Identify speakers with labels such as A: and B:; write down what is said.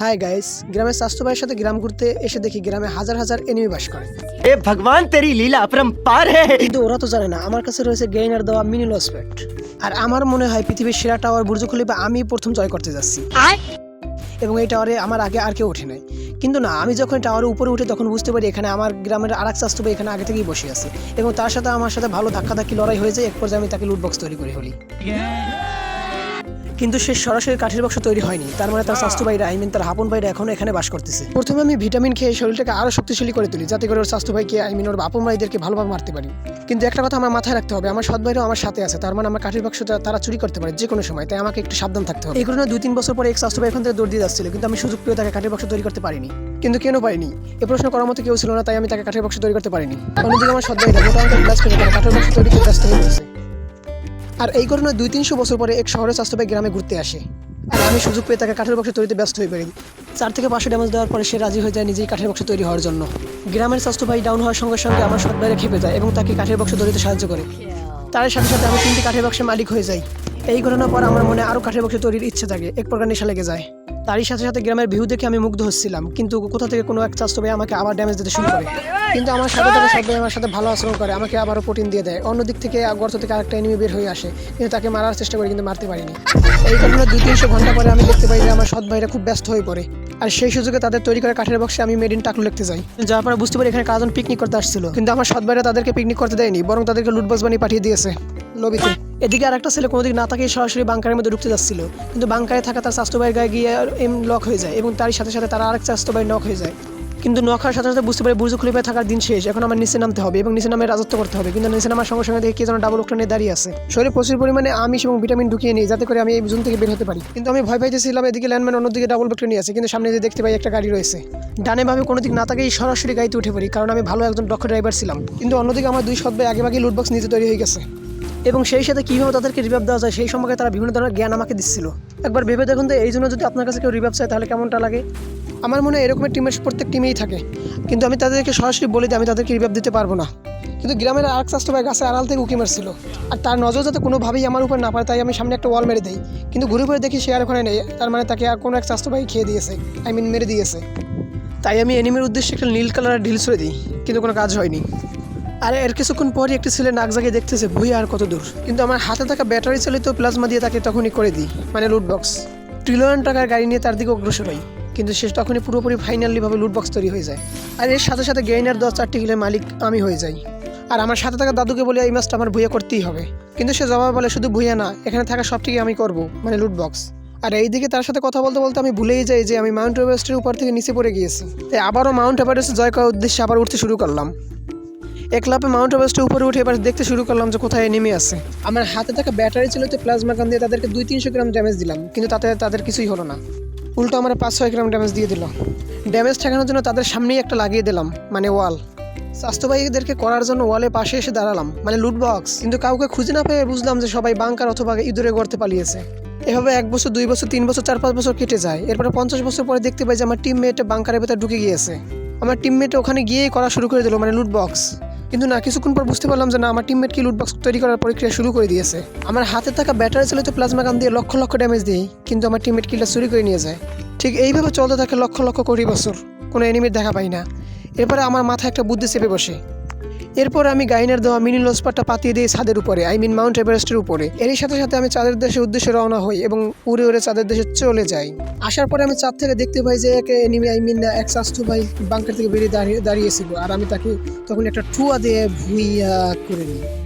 A: Hi guys গ্রামের স্বাস্থ্য ভাইয়ের সাথে গ্রাম ঘুরতে এসে দেখি গ্রামে হাজার হাজার এনিমি বাস করে।
B: এ ভগবান তেরি লীলা অপরম্পার হে।
A: কিন্তু ওরা তো জানে না আমার কাছে রয়েছে গেইনার দেওয়া মিনি লস প্যাট আর আমার মনে হয় পৃথিবীর সেরা টাওয়ার বুর্জ খলিফা আমি প্রথম জয় করতে যাচ্ছি। এবং এই টাওয়ারে আমার আগে আর কেউ ওঠে নাই। কিন্তু না আমি যখন টাওয়ারের উপরে উঠে তখন বুঝতে পারি এখানে আমার গ্রামের আর এক স্বাস্থ্য এখানে আগে থেকেই বসে আছে। এবং তার সাথে আমার সাথে ভালো ধাক্কাধাক্কি লড়াই হয়েছে এক পর্যায়ে আমি তাকে লুটবক্স তৈরি করে হলি কিন্তু সে সরাসরি কাঠের বাক্স তৈরি হয়নি। তার মানে তার স্বাস্থ্য ভাইরা আই মিন তার হাপন ভাইরা এখনও এখানে বাস করতেছে। প্রথমে আমি ভিটামিন খেয়ে শরীরটাকে আরও শক্তিশালী করে তুলি, যাতে করে ওর স্বাস্থ্য ভাইকে আই মিন ওর আপন ভাইদেরকে ভালোভাবে মারতে পারি। কিন্তু একটা কথা আমার মাথায় রাখতে হবে, আমার সৎ ভাইরাও আমার সাথে আছে, তার মানে আমার কাঠের বাক্সটা তারা চুরি করতে পারে যে কোনো সময়, তাই আমাকে একটু সাবধান থাকতে হবে। এই কারণে দুই তিন বছর পরে এক স্বাস্থ্য ভাই এখান থেকে দৌড় দিয়ে যাচ্ছিল, কিন্তু আমি সুযোগ পেয়ে তাকে কাঠের বাক্স তৈরি করতে পারিনি। কিন্তু কেন পারিনি? এ প্রশ্ন করার মতো কেউ ছিল না, তাই আমি তাকে কাঠের বাক্স তৈরি করতে পারিনি। অন্যদিকে আমার সৎ ভাইরা মোটা অঙ্কের গ্লাস পেয়ে কাঠের বাক্স তৈরি করতে ব্যস্ত হয়ে আর এই ঘটনায় দুই তিনশো বছর পরে এক শহরের স্বাস্থ্য ভাই গ্রামে ঘুরতে আসে। আর আমি সুযোগ পেয়ে তাকে কাঠের বক্সে তৈরিতে ব্যস্ত হয়ে পড়ি। চার থেকে পাঁচশো ড্যামেজ দেওয়ার পরে সে রাজি হয়ে যায় নিজেই কাঠের বক্স তৈরি হওয়ার জন্য। গ্রামের স্বাস্থ্য ভাই ডাউন হওয়ার সঙ্গে সঙ্গে আমার সৎ বাইরে খেপে যায় এবং তাকে কাঠের বক্স তৈরিতে সাহায্য করে। তার সাথে সাথে আমি তিনটি কাঠের বক্সের মালিক হয়ে যাই এই ঘটনার পর আমার মনে আরও কাঠের বক্সে তৈরির ইচ্ছে থাকে এক প্রকার নেশা লেগে যায়। তারই সাথে সাথে গ্রামের ভিউ দেখে আমি মুগ্ধ হচ্ছিলাম। কিন্তু কোথা থেকে কোনো এক স্বাস্থ্য ভাই আমাকে আবার ড্যামেজ দিতে শুরু করে। কিন্তু আমার সাথে সাথে সব ভাই আমার সাথে ভালো আচরণ করে, আমাকে আবারও প্রোটিন দিয়ে দেয়। অন্য দিক থেকে গর্ত থেকে আরেকটা এনিমি বের হয়ে আসে। কিন্তু তাকে মারার চেষ্টা করি, কিন্তু মারতে পারিনি। এই কারণে দুই, তিনশো ঘণ্টা পরে আমি দেখতে পাই যে আমার সৎ ভাইরা খুব ব্যস্ত হয়ে পড়ে। আর সেই সুযোগে তাদের তৈরি করা কাঠের বক্সে আমি মেড ইন টাকলু লিখতে যাই। যার পরে বুঝতে পারি এখানে কাজন পিকনিক করতে আসছিল। কিন্তু আমার সৎ ভাইরা তাদেরকে পিকনিক করতে দেয়নি, বরং তাদেরকে লুটবক্স বানিয়ে পাঠিয়ে দিয়েছে। লবিতে এদিকে আর একটা ছেলে কোনোদিক না তাকিয়ে সরাসরি বাংকারের মধ্যে ঢুকতে যাচ্ছিল। কিন্তু বাংকারে থাকা তার স্বাস্থ্য ভাইয়ের গায়ে গিয়ে এম লক হয়ে যায় এবং তারই সাথে সাথে তার আরেক স্বাস্থ্য নক হয়ে যায়। কিন্তু হওয়ার সাথে সাথে বুঝতে পারি বুর্জ খলিফায় থাকার দিন শেষ। এখন আমার নিচে নামতে হবে এবং নিচে নামে রাজত্ব করতে হবে। কিন্তু নিচে নামার সঙ্গে সঙ্গে দেখে কে যেন ডাবল ওকটা নিয়ে দাঁড়িয়ে আছে। শরীরে প্রচুর পরিমাণে আমিষ এবং ভিটামিন ঢুকিয়ে নিই যাতে করে আমি এই জোন থেকে বের হতে পারি। কিন্তু আমি ভয় পাইতেছিলাম এদিকে ল্যান্ডম্যান অন্যদিকে ডাবল ওকটা নিয়ে আছে। কিন্তু সামনে যে দেখতে পাই একটা গাড়ি রয়েছে। ডানে ভাবে কোনো দিক না তাকেই সরাসরি গাড়িতে উঠে পড়ি। কারণ আমি ভালো একজন দক্ষ ড্রাইভার ছিলাম। কিন্তু অন্যদিকে আমার দুই সদ্বায় আগে ভাগে লুটবক্স নিজে তৈরি হয়ে গেছে। এবং সেই সাথে কীভাবে তাদেরকে রিভাব দেওয়া যায়, সেই সম্পর্কে তারা বিভিন্ন ধরনের জ্ঞান আমাকে দিচ্ছিল। একবার ভেবে দেখুন তো, এই জন্য যদি আপনার কাছে কেউ রিভাব চায়, তাহলে কেমনটা লাগে? আমার মনে হয় এরকমের টিমের প্রত্যেক টিমেই থাকে। কিন্তু আমি তাদেরকে সরাসরি বলে দিই, আমি তাদেরকে রিভাব দিতে পারব না। কিন্তু গ্রামের আরেক স্বাস্থ্য ভাই গাছে আড়াল থেকে উকি মারছিল। আর তার নজর যাতে কোনোভাবেই আমার উপর না পারে তাই আমি সামনে একটা ওয়াল মেরে দিই। কিন্তু ঘুরে ঘুরে দেখি সে আর ওখানে নেই। তার মানে তাকে আর কোনো এক স্বাস্থ্য ভাই খেয়ে দিয়েছে। আই মিন মেরে দিয়েছে। তাই আমি এনিমির উদ্দেশ্যে একটা নীল কালারের ঢিল ছুড়ে দিই। কিন্তু কোনো কাজ হয়নি। আর এর কিছুক্ষণ পরই একটি ছেলে নাক জাগিয়ে দেখতেছে ভুই আর কত দূর? কিন্তু আমার হাতে থাকা ব্যাটারি চালিত প্লাজমা দিয়ে তাকে তখনই করে দিই মানে লুট বক্স ট্রিলিয়ন টাকার গাড়ি নিয়ে তার দিকে অগ্রসর হই, কিন্তু শেষ তখনই পুরোপুরি ফাইনালিভাবে লুট বক্স তৈরি হয়ে যায়। আর এর সাথে সাথে গেইনার দশ চারটি কিলের মালিক আমি হয়ে যাই। আর আমার সাথে থাকা দাদুকে বলে, এই মাছটা আমার ভুইয়া করতেই হবে। কিন্তু সে জবাব বলে, শুধু ভুইয়া না, এখানে থাকা সবটিকে আমি করব মানে লুট বক্স আর এইদিকে তার সাথে কথা বলতে বলতে আমি ভুলেই যাই যে আমি মাউন্ট এভারেস্টের উপর থেকে নিচে পড়ে গিয়েছি। তাই আবারও মাউন্ট এভারেস্ট জয় করার উদ্দেশ্যে আবার উঠতে শুরু করলাম। এক লাপে মাউন্ট এভারেস্টের উপরে উঠে এবার দেখতে শুরু করলাম যে কোথায় নেমে আছে। আমার হাতে থাকা ব্যাটারি ছিল তো প্লাজমা গান দিয়ে তাদেরকে দুই তিনশো গ্রাম ড্যামেজ দিলাম, কিন্তু তাতে তাদের কিছুই হলো না। উল্টো আমার পাঁচ ছয় গ্রাম ড্যামেজ দিয়ে দিল। ড্যামেজ ঠেকানোর জন্য তাদের সামনেই একটা লাগিয়ে দিলাম মানে ওয়াল স্বাস্থ্যবাহীদেরকে করার জন্য ওয়ালে পাশে এসে দাঁড়ালাম মানে লুট বক্স কিন্তু কাউকে খুঁজে না পেয়ে বুঝলাম যে সবাই বাংকার অথবা ইঁদুরে গড়তে পালিয়েছে। এভাবে এক বছর, দুই বছর, তিন বছর, চার পাঁচ বছর কেটে যায়। এরপরে পঞ্চাশ বছর পরে দেখতে পাই যে আমার টিমমেট বাংকারের ভেতর ঢুকে গিয়েছে। আমার টিমমেট ওখানে গিয়েই করা শুরু করে দিল মানে লুট বক্স কিন্তু না, কিছুক্ষণ পর বুঝতে পারলাম যে না, আমার টিমমেট কি লুটবক্স তৈরি করার প্রক্রিয়া শুরু করে দিয়েছে। আমার হাতে থাকা ব্যাটারি চালিত প্লাজমা গান দিয়ে লক্ষ লক্ষ ড্যামেজ দিই, কিন্তু আমার টিমমেট কিলটা চুরি করে নিয়ে যায়। ঠিক এইভাবে চলতে থাকে লক্ষ লক্ষ কোটি বছর, কোনো এনিমির দেখা পাই না। এরপরে আমার মাথায় একটা বুদ্ধি চেপে বসে। এরপর আমি গাইনের দেওয়া মিনি লসপাটটা পাতিয়ে দিই ছাদের উপরে, আই মিন মাউন্ট এভারেস্টের উপরে। এরই সাথে সাথে আমি চাঁদের দেশের উদ্দেশ্যে রওনা হই এবং উড়ে উড়ে চাঁদের দেশে চলে যাই। আসার পরে আমি চাঁদ থেকে দেখতে পাই যে এক এনিমি আই মিন এক স্বাস্থ্য ভাই বাংকার থেকে বেরিয়ে দাঁড়িয়ে দাঁড়িয়েছিল। আর আমি তাকে তখন একটা ঠুয়া দিয়ে ভুইয়া করে নিই।